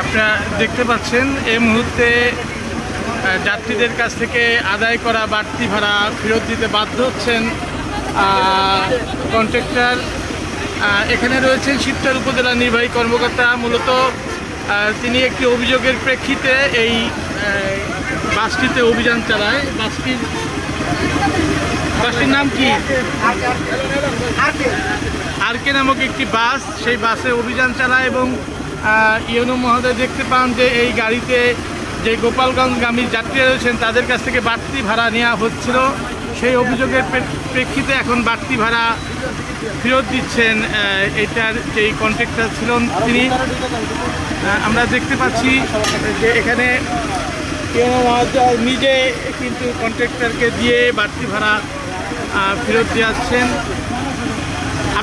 আপনারা দেখতে পাচ্ছেন এই মুহূর্তে যাত্রীদের কাছ থেকে আদায় করা বাড়তি ভাড়া ফেরত দিতে বাধ্য হচ্ছেন কন্ট্রাক্টর। এখানে রয়েছেন শিবচর উপজেলা নির্বাহী কর্মকর্তা। মূলত তিনি একটি অভিযোগের প্রেক্ষিতে এই বাসটিতে অভিযান চালায়। বাসটির বাসটির নাম কি? আরকে নামক একটি বাস সেই বাসে অভিযান চালায় এবং ইউনো মহোদয় দেখতে পান যে এই গাড়িতে যে গোপালগঞ্জগামী যাত্রীরা রয়েছেন, তাদের কাছ থেকে বাড়তি ভাড়া নেওয়া হচ্ছিল। সেই অভিযোগের প্রেক্ষিতে এখন বাড়তি ভাড়া ফেরত দিচ্ছেন এটার যেই কন্ট্রাক্টর ছিলেন তিনি। আমরা দেখতে পাচ্ছি যে এখানে নিজে কিন্তু কন্ট্রাক্টরকে দিয়ে বাড়তি ভাড়া ফেরত দিয়েছেন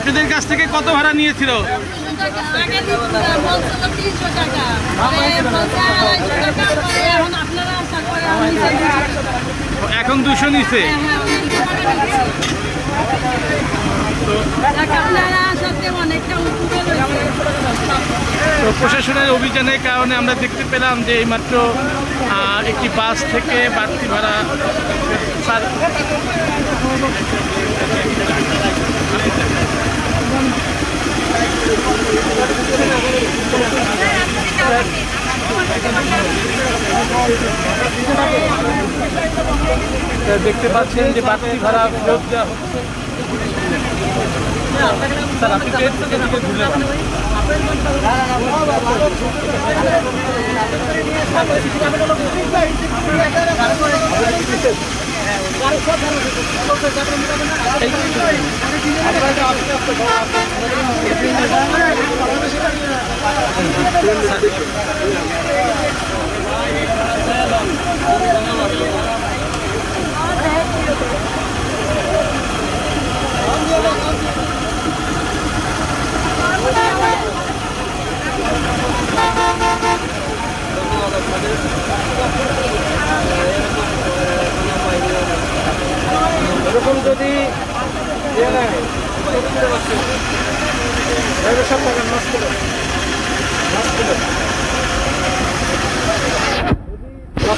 আপনাদের কাছ থেকে কত ভাড়া নিয়েছিল? এখন দুশো নিছে। তো প্রশাসনের অভিযানের কারণে আমরা দেখতে পেলাম যে এইমাত্র একটি বাস থেকে বাড়তি ভাড়া দেখতে পাচ্ছেন যে বাড়তি ভাড়া ফেরত দেওয়া হচ্ছে। আপনি দিকে ঘুরে যান। এরকম যদি ইয়ে নেয় এগুলো সব টাকা নষ্ট করে নষ্ট করে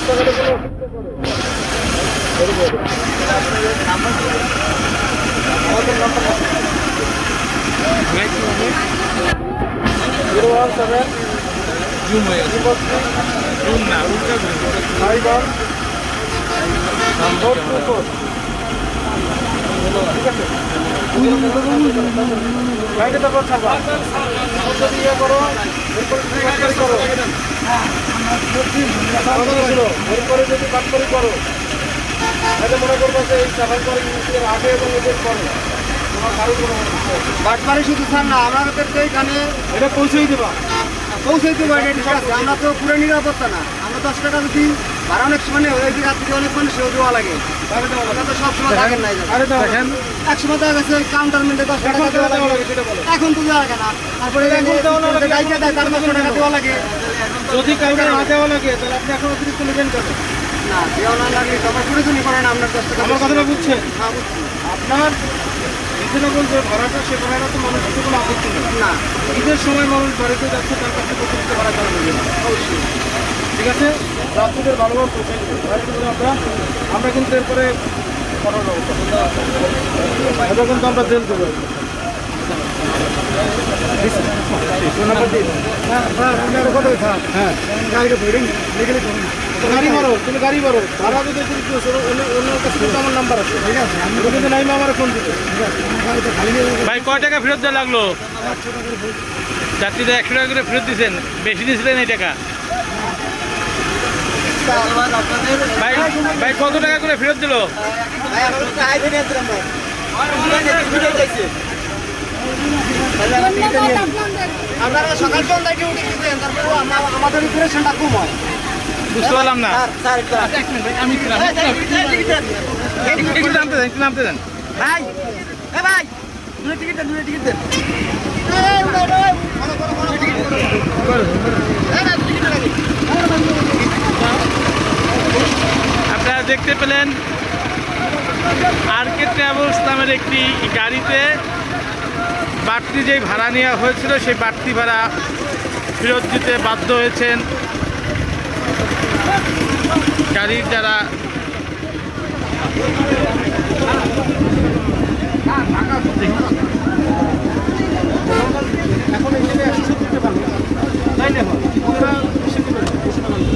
রাস্তাঘাটে কোনো জিরো ওয়ান সেভেন জুম হয়ে গেছে জুম না ঠিক আছে গাড়িটা তারপর যদি ইয়ে যদি করো তাহলে মনে করব যে এই সাফাই করে ইউনিটের আগে এবং এদের পরে শুধু স্যার না আমাদেরকে এখানে এটা পৌঁছেই দেবা। পৌঁছে দেবো এটা ঠিক আছে। আমরা তো পুরো নিরাপত্তা না। আমরা দশ টাকা যদি অনেক সময় ওই অনেক মানুষ লাগে। ওটা তো সব সময় থাকেন নাই দেখেন। এক সময় দেখা গেছে কাউন্টার মিলে দশ টাকা দেওয়া লাগে। লাগে এখন তো দেওয়া লাগে না। তারপরে লাগে, গাইকে দেয় তার দশ টাকা দেওয়া লাগে। যদি কাউকে না দেওয়া লাগে তাহলে আপনি এখন অতিরিক্ত নেবেন কেন না দেওয়া না তবে পুরোজনই করে না আপনার দশ টাকা আমার কথাটা বুঝছেন? হ্যাঁ, বুঝছি। আপনার রিজনেবল যে ভাড়াটা সে ভাড়াটা তো মানুষের কোনো আপত্তি নেই। না। ঈদের সময় মানুষ বাড়িতে যাচ্ছে তার কাছে অতিরিক্ত ভাড়া করা নেবে না। অবশ্যই। ঠিক আছে? যাত্রীদের ভালোভাবে পৌঁছে দেবে আমরা আমরা কিন্তু এরপরে এটা কিন্তু আমরা জেল দেবো। হ্যাঁ। গাড়ি মারো তুমি গাড়ি মারো। ভাড়া যদি অন্য অন্য কাছে কিন্তু আমার নাম্বার আছে। ঠিক আছে তুমি কিন্তু নাইমা আমার ফোন দিতে। ভাই কয় টাকা ফেরত দেওয়া লাগল? যাত্রীদের একশো টাকা করে ফেরত দিয়েছেন বেশি দিয়েছিলেন এই টাকা। ভাই ভাই কত টাকা করে ফেরত দিল? আপনারা সকাল সন্ধ্যায় ডিউটি দিবেন তারপরে আমা- আমাদের প্রেশনটা কম হয়। বুঝতে পারলাম না। স্যার একটু এক মিনিট ভাই, আমি একটু নাম- একটু নামতে দেন একটু নামতে দেন। ভাই ভাই আপনারা দেখতে পেলেন আরকে ট্রাভেলস নামের একটি গাড়িতে বাড়তি যেই ভাড়া নেওয়া হয়েছিল, সেই বাড়তি ভাড়া ফেরত দিতে বাধ্য হয়েছেন গাড়ির যারা এখন এই জায়গায় একশো সত্তর টাকা পাবেন। তাই না এখন? ওরা বেশি দিবে না, বেশি টাকা নেবে।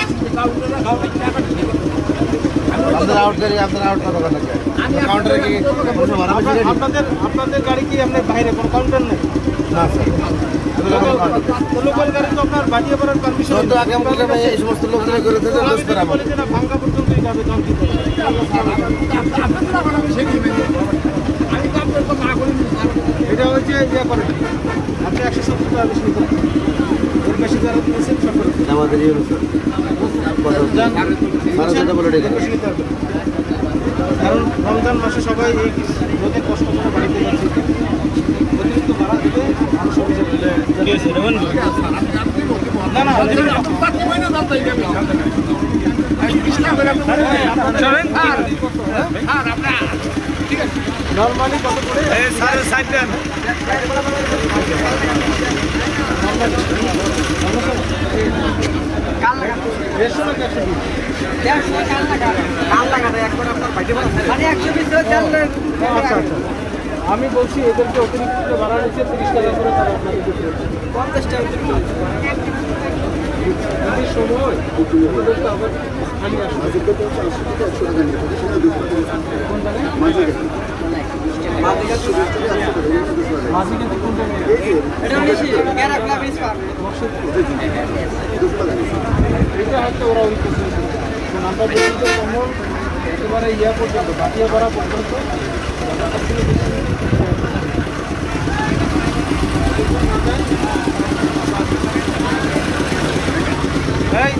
বিশ টাকা আপনি দুশো টাকা দিলে বলুন। আপনার- আপনাদের আপনাদের গাড়ি কি আপনার বাইরে? কোনো কাউন্টার নেই? লোকাল গাড়ি তো আপনার বাজিয়ে পড়ার পারমিশন সমস্ত লোকজন করে দিতে দোষ করে আমার না ভাঙ্গা পর্যন্তই যাবে কি করবে? এটা হচ্ছে ইয়ে করেন আপনি একশো সত্তর টাকা বেশি পারেন। যারা রমজান মাসে সবাই এই রোদে কষ্ট করে বাড়িতে যাচ্ছে অতিরিক্ত ভাড়া দিলে মানুষ অভিযোগ না না নর্মালি আমি বলছি এদেরকে অতিরিক্ত ভাড়া নিচ্ছে তিরিশ টাকা করে তারা পঞ্চাশ টাকা সময় খালি আসবে জায়গায় মাঝিকে তো কোন জায়গায় এটা হয়তো ওরা ওই কারণ আমরা বলছি যে কমল একেবারে ইয়া পর্যন্ত বাটিয়া করা পর্যন্ত ছিল বেশি। এই,